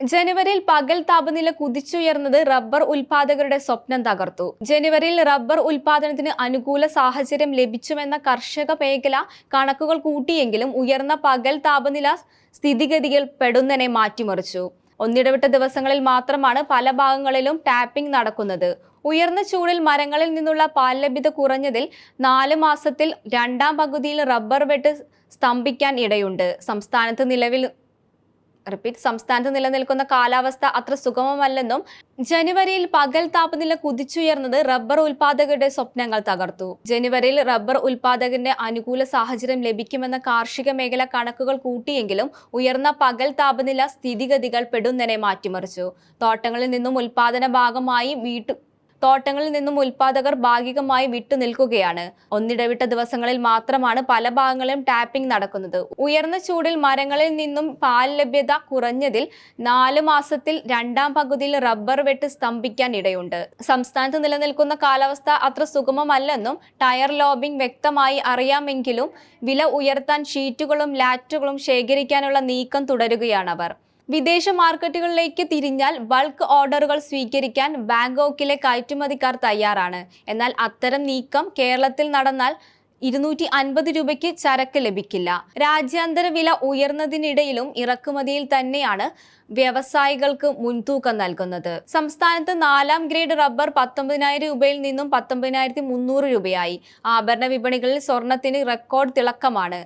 ജനുവരിയിൽ പകൽ താപനില കുതിച്ചുയർന്നത് റബ്ബർ ഉൽപാദകരുടെ സ്വപ്നം തകർത്തു. ജനുവരിയിൽ റബ്ബർ ഉൽപാദനത്തിന് അനുകൂല സാഹചര്യം ലഭിച്ചുവെന്ന കർഷക മേഖല കണക്കുകൾ കൂട്ടിയെങ്കിലും ഉയർന്ന പകൽ താപനില സ്ഥിതിഗതികൾ പെടുന്നതിനെ മാറ്റിമറിച്ചു. ഒന്നിടവിട്ട ദിവസങ്ങളിൽ മാത്രമാണ് പല ഭാഗങ്ങളിലും ടാപ്പിംഗ് നടക്കുന്നത്. ഉയർന്ന ചൂടിൽ മരങ്ങളിൽ നിന്നുള്ള പാൽ ലഭ്യത കുറഞ്ഞതിൽ നാല് മാസത്തിൽ രണ്ടാം പകുതിയിൽ റബ്ബർ വെട്ട് സ്തംഭിക്കാൻ ഇടയുണ്ട്. സംസ്ഥാനത്ത് നിലവിൽ റിപ്പീറ്റ് സംസ്ഥാനത്ത് നിലനിൽക്കുന്ന കാലാവസ്ഥ അത്ര സുഗമമല്ലെന്നും ജനുവരിയിൽ പകൽ താപനില കുതിച്ചുയർന്നത് റബ്ബർ ഉൽപാദകരുടെ സ്വപ്നങ്ങൾ തകർത്തു. ജനുവരിയിൽ റബ്ബർ ഉൽപാദകന്റെ അനുകൂല സാഹചര്യം ലഭിക്കുമെന്ന കാർഷിക മേഖല കണക്കുകൾ കൂട്ടിയെങ്കിലും ഉയർന്ന പകൽ താപനില സ്ഥിതിഗതികൾ പെടുന്നനെ മാറ്റിമറിച്ചു. തോട്ടങ്ങളിൽ നിന്നും ഉൽപാദന ഭാഗമായി വീട്ടു തോട്ടങ്ങളിൽ നിന്നും ഉൽപാദകർ ഭാഗികമായി വിട്ടുനിൽക്കുകയാണ് ഒന്നിടവിട്ട ദിവസങ്ങളിൽ മാത്രമാണ് പല ഭാഗങ്ങളിലും ടാപ്പിംഗ് നടക്കുന്നത്. ഉയർന്ന ചൂടിൽ മരങ്ങളിൽ നിന്നും പാൽ ലഭ്യത കുറഞ്ഞതിൽ നാല് മാസത്തിൽ രണ്ടാം പകുതിയിൽ റബ്ബർ വെട്ട് സ്തംഭിക്കാൻ ഇടയുണ്ട്. സംസ്ഥാനത്ത് നിലനിൽക്കുന്ന കാലാവസ്ഥ അത്ര സുഗമമല്ലെന്നും ടയർ ലോബിംഗ് വ്യക്തമായി അറിയാമെങ്കിലും വില ഉയർത്താൻ ഷീറ്റുകളും ലാറ്റുകളും ശേഖരിക്കാനുള്ള നീക്കം തുടരുകയാണവർ വിദേശ മാർക്കറ്റുകളിലേക്ക് തിരിഞ്ഞാൽ ബൾക്ക് ഓർഡറുകൾ സ്വീകരിക്കാൻ ബാങ്കോക്കിലെ കയറ്റുമതിക്കാർ തയ്യാറാണ്. എന്നാൽ അത്തരം നീക്കം കേരളത്തിൽ നടന്നാൽ ഇരുന്നൂറ്റി അൻപത് രൂപയ്ക്ക് ചരക്ക് ലഭിക്കില്ല. രാജ്യാന്തര വില ഉയർന്നതിനിടയിലും ഇറക്കുമതിയിൽ തന്നെയാണ് വ്യവസായികൾക്ക് മുൻതൂക്കം നൽകുന്നത്. സംസ്ഥാനത്ത് നാലാം ഗ്രേഡ് റബ്ബർ പത്തൊമ്പതിനായിരം രൂപയിൽ നിന്നും പത്തൊമ്പതിനായിരത്തി മുന്നൂറ് രൂപയായി. ആഭരണ വിപണികളിൽ സ്വർണത്തിന് റെക്കോർഡ് തിളക്കമാണ്.